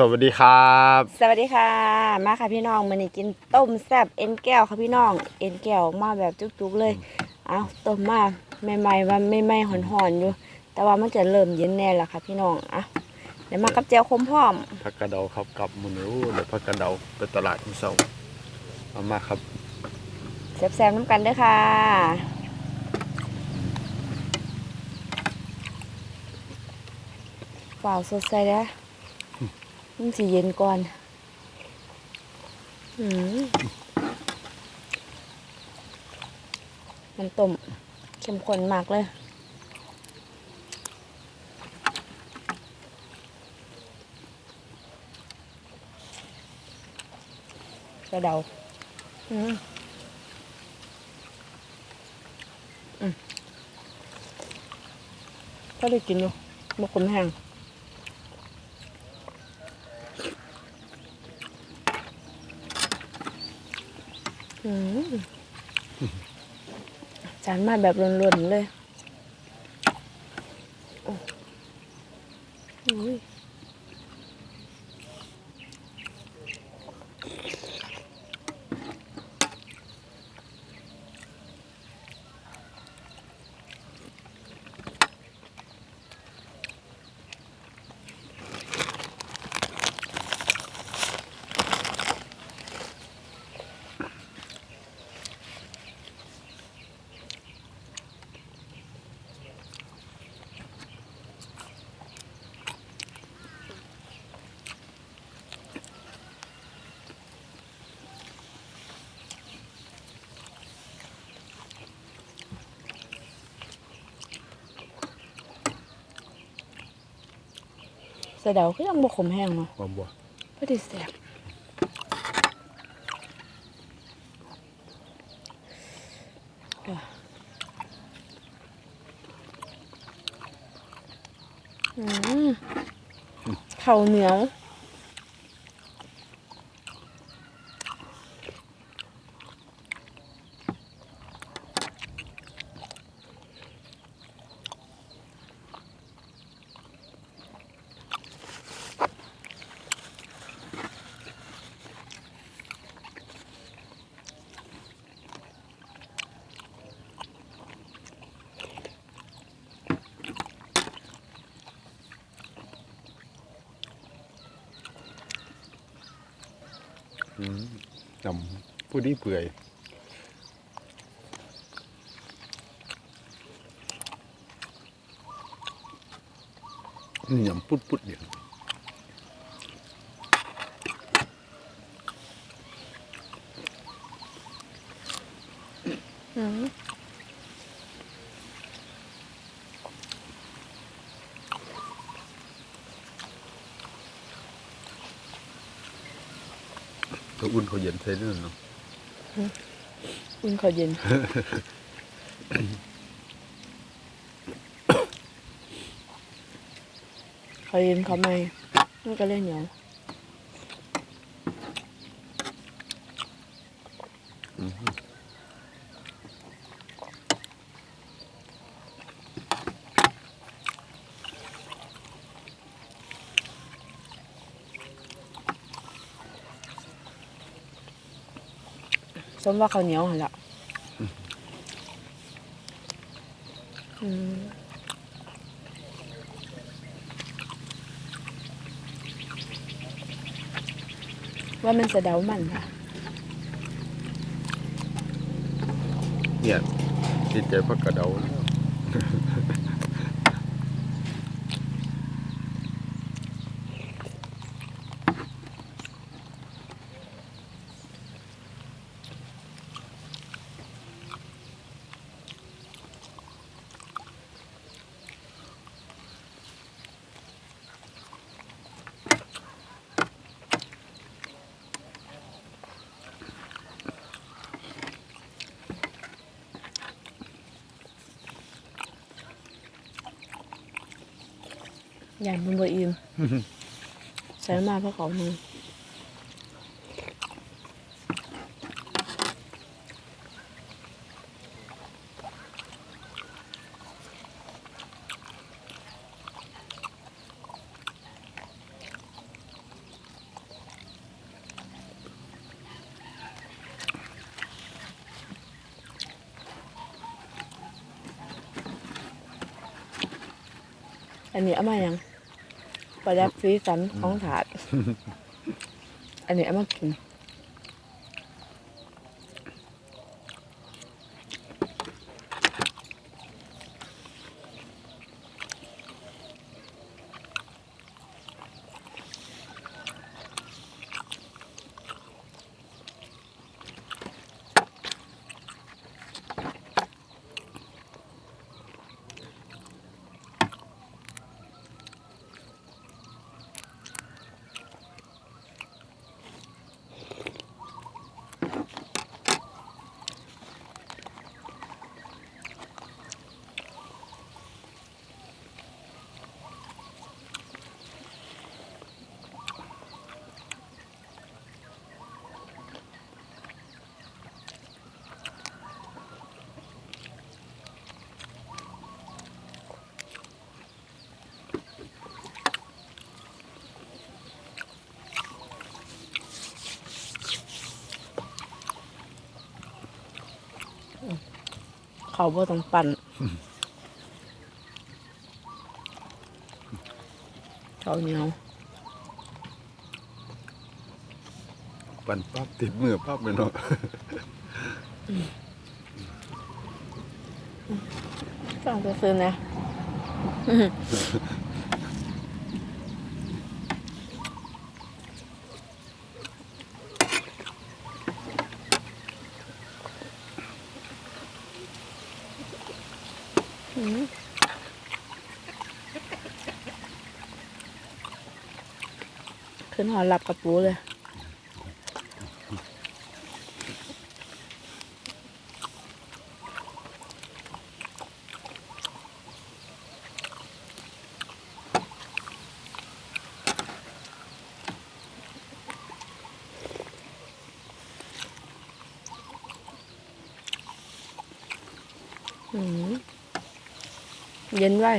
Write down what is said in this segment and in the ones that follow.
สวัสดีครับ สวัสดีค่ะ มาค่ะพี่น้องมื้อนี้กินต้มแซ่บเอ็นแก้วค่ะพี่น้องเอ็นแก้วมาแบบจุกๆเลย เอาต้มมาใหม่ๆว่าใหม่ๆหอนๆอยู่ แต่ว่ามันจะเริ่มเย็นแน่ละค่ะพี่น้องอะเดี๋ยวมากับเจียวคมพร้อมผักกระเดาครับกับหมูนิ้วเดี๋ยวผักกระเดาไปตลาดที่เสาเอามาครับแซ่บๆน้ำกันเด้อค่ะเปล่าสดใสแล้ว มันสิเย็นก่อนอืมมันต้มเข้มข้นมากเลยกระเดาอืมอืมก็ได้กินอยู่บกขมแห้ง จานมาแบบล้นๆเลย โอ้ยะเดาก็ยังบกขมแห้งเนาะบอบัวพอดีแสบอืมข้าวเหนียว จำผู้นี้เปื่อยนี่ยำปุดปุดเดียวอืม เขาอุ่นเขาเย็นใส่เรื่องเนาะอุ่นข้าวเย็นข้าวเย็นข้าวไหม่มันก็เลยเหนียว มว่าข้าวเหนียวหันละว่ามันจะเดามันค่ะ เนี่ยติดใจพักกระเดา ยำมันบ่อิ่มใส่มาเพราะเขาหนูอันนี้เอามายัง ประดับสีสันของถาด อันนี้เอามากิน เขาบ่ต้องปั่นเขาเหนียวปั่นปั๊บติดมือปั๊บเลยเนาะฟังไปซื้อนะ ขึ้นหอหลับกับปูเลยอืม เย็นไว้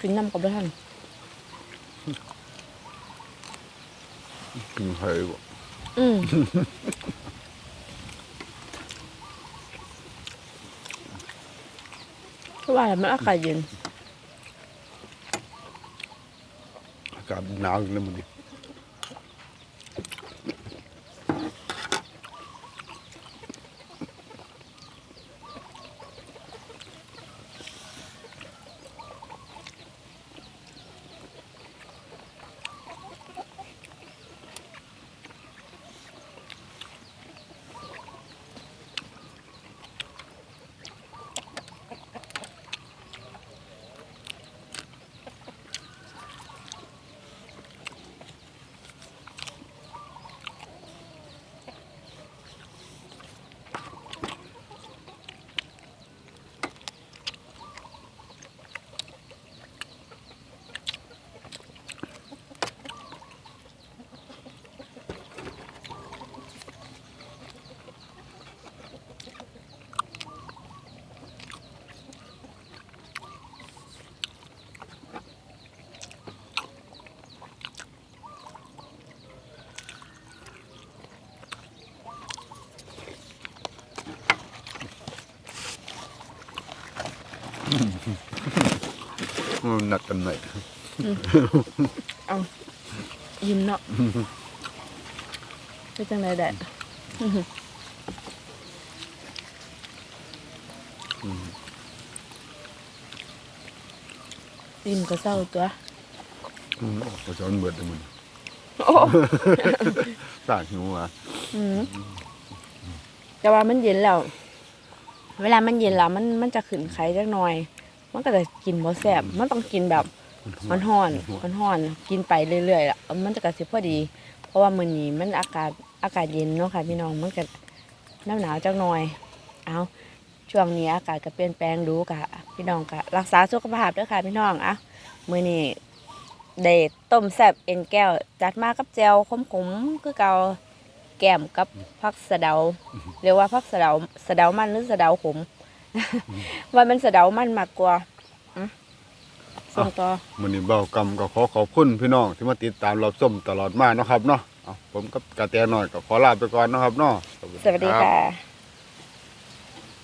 กินน้ำกับท่าน กินเฮ้ยบ่อืมเพราะว่ามันอากาศเย็นอากาศหนาวอยู่แล้วมันดิ หนักกันหน่อยเอายิ้มเนาะไปจังไดได้ยิ้มก็เศร้าตัวอืมพอจะมันเบิดเลยมันโอ้สากหิวอะอืมแต่ว่ามันเย็นแล้ว เวลามันเย็นแล้วมันมันจะขึ้นไข้จักหน่อย มันก็จะกินบ่แซ่บมันต้องกินแบบมันห่อนมันห่อนกินไปเรื่อยๆล่ะมันจะกระสิพอดี เพราะว่ามื้อนี้มันอากาศอากาศเย็นเนาะค่ะพี่น้องมันก็หนาวหนาวจักหน่อย เอาช่วงนี้อากาศก็เปลี่ยนแปลงดูกะพี่น้องกะรักษาสุขภาพด้วยค่ะพี่น้องอะมื้อนี้ได้ต้มแซ่บเอ็นแก้ว จัดมากับแจวขมๆคือเก่า แก้มกับผักสะเดาเรียกว่าผักสะเดาสะเดามันหรือสะเดาขมว่ามันสะเดามันมากกว่าอืมส่งต่อมื้อนี้เบากรรมก็ขอขอบคุณพี่น้องที่มาติดตามรับชมตลอดมาเนาะครับเนาะเอาผมกับกระแตน้อยก็ขอลาไปก่อนเนาะครับเนาะสวัสดีรับค่ะ